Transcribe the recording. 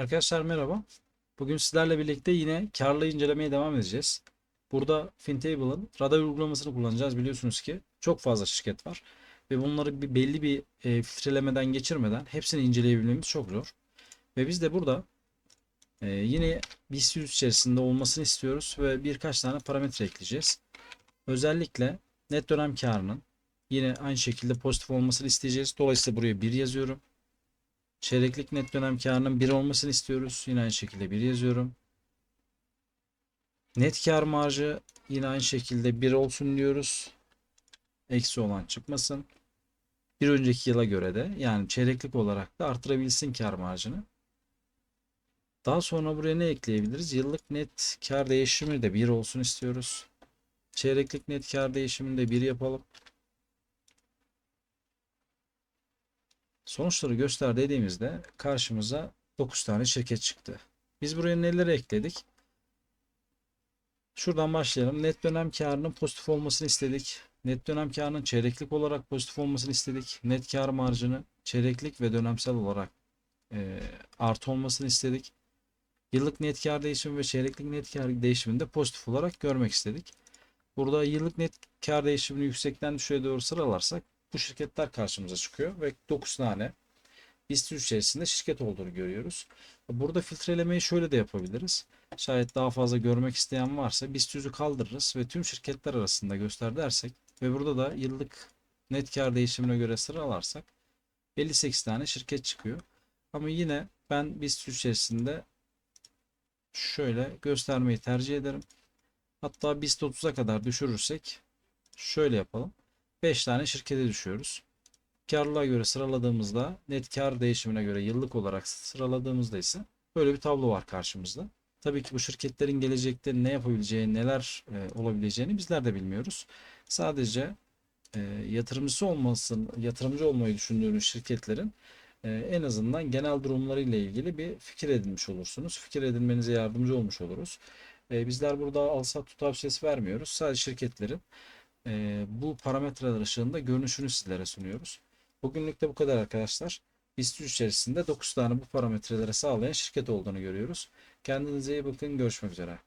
Arkadaşlar merhaba. Bugün sizlerle birlikte yine karlı incelemeye devam edeceğiz. Burada FinTable'ın radar uygulamasını kullanacağız. Biliyorsunuz ki çok fazla şirket var. Ve bunları bir belli bir e, filtrelemeden geçirmeden hepsini inceleyebilmemiz çok zor. Ve biz de burada e, yine BIST 100 içerisinde olmasını istiyoruz ve birkaç tane parametre ekleyeceğiz. Özellikle net dönem karının yine aynı şekilde pozitif olmasını isteyeceğiz. Dolayısıyla buraya 1 yazıyorum. Çeyreklik net dönem karının 1 olmasını istiyoruz. Yine aynı şekilde 1 yazıyorum. Net kar marjı yine aynı şekilde 1 olsun diyoruz. Eksi olan çıkmasın. Bir önceki yıla göre de yani çeyreklik olarak da artırabilsin kar marjını. Daha sonra buraya ne ekleyebiliriz? Yıllık net kar değişimi de 1 olsun istiyoruz. Çeyreklik net kar değişimini de 1 yapalım. Sonuçları göster dediğimizde karşımıza 9 tane şirket çıktı. Biz buraya neleri ekledik? Şuradan başlayalım. Net dönem karının pozitif olmasını istedik. Net dönem karının çeyreklik olarak pozitif olmasını istedik. Net kar marjını çeyreklik ve dönemsel olarak e, artı olmasını istedik. Yıllık net kar değişimi ve çeyreklik net kar değişimini de pozitif olarak görmek istedik. Burada yıllık net kar değişimini yüksekten düşüğe doğru sıralarsak bu şirketler karşımıza çıkıyor ve 9 tane BIST 100 içerisinde şirket olduğunu görüyoruz. Burada filtrelemeyi şöyle de yapabiliriz. Şayet daha fazla görmek isteyen varsa BIST 100'ü kaldırırız ve tüm şirketler arasında göster dersek ve burada da yıllık net kar değişimine göre sıralarsak 58 tane şirket çıkıyor. Ama yine ben BIST 100 içerisinde şöyle göstermeyi tercih ederim. Hatta BIST 30'a kadar düşürürsek şöyle yapalım. 5 tane şirkete düşüyoruz. Karlılığa göre sıraladığımızda net kar değişimine göre yıllık olarak sıraladığımızda ise böyle bir tablo var karşımızda. Tabii ki bu şirketlerin gelecekte ne yapabileceği, neler e, olabileceğini bizler de bilmiyoruz. Sadece e, yatırımcısı olmasın, yatırımcı olmayı düşündüğünüz şirketlerin e, en azından genel durumlarıyla ilgili bir fikir edinmiş olursunuz. Fikir edinmenize yardımcı olmuş oluruz. E, bizler burada tut tavsiyesi vermiyoruz. Sadece şirketlerin e, bu parametreler ışığında görünüşünü sizlere sunuyoruz. Bugünlük de bu kadar arkadaşlar. BIST 3 içerisinde 9 tane bu parametrelere sağlayan şirket olduğunu görüyoruz. Kendinize iyi bakın. Görüşmek üzere.